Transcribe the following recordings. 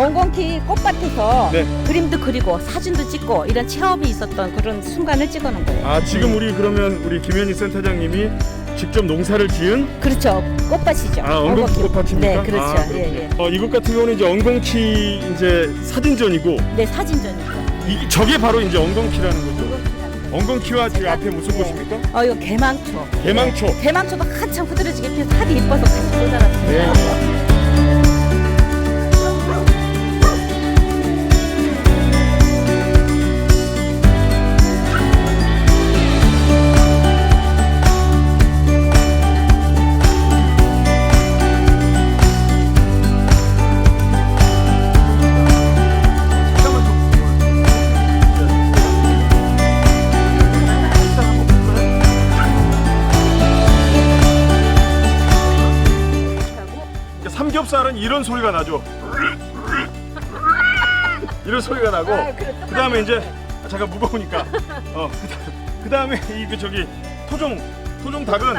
엉겅키 꽃밭에서 네. 그림도 그리고 사진도 찍고 이런 체험이 있었던 그런 순간을 찍어놓은 거예요. 아 지금 우리 그러면 우리 김현희 센터장님이 직접 농사를 지은 그렇죠. 꽃밭이죠. 아 엉겅키 꽃밭입니까? 네, 그렇죠. 아, 예, 예. 어, 이곳 같은 경우는 이제 엉겅키 이제 사진전이고 네, 사진전이죠. 이 저게 바로 이제 엉겅키라는 거죠. 엉겅키와 지금 앞에 무슨 네. 꽃입니까? 어, 이거 개망초. 대망초. 대망초도 한참 흐드러지게 피어서 살이 이뻐서 같이 꽂아놨습니다. 네. 삼겹살은 이런 소리가 나죠. 이런 소리가 나고 아, 그 다음에 이제 아, 잠깐 무거우니까. 어, 그 다음에 이그 저기 토종 토종 닭은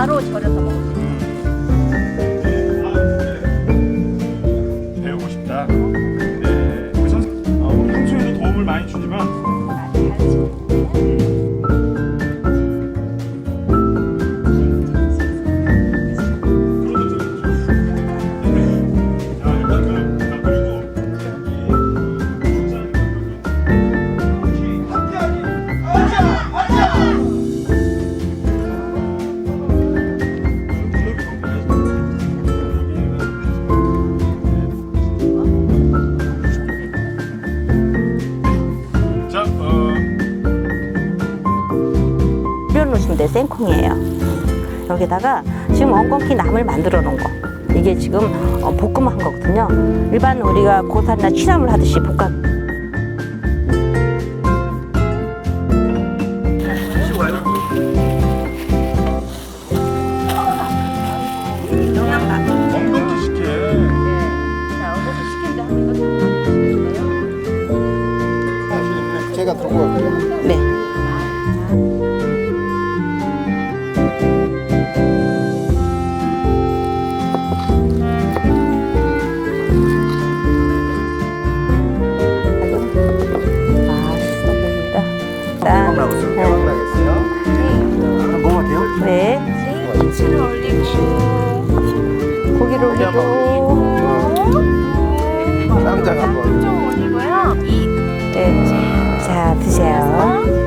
지켜가지고 바로 절여서 먹을 수 배우고 돼 생콩이에요. 여기다가 지금 엉겅키 나물 만들어 놓은 거. 이게 지금 어, 볶음한 거거든요. 일반 우리가 고사리나 취나물 하듯이 볶아. 제가 들고 갈게요. 네. 김치를 올리고 고기를 올리고 쌈장 한번 좀 올리고요. 이 뭐. 네. 자 드세요.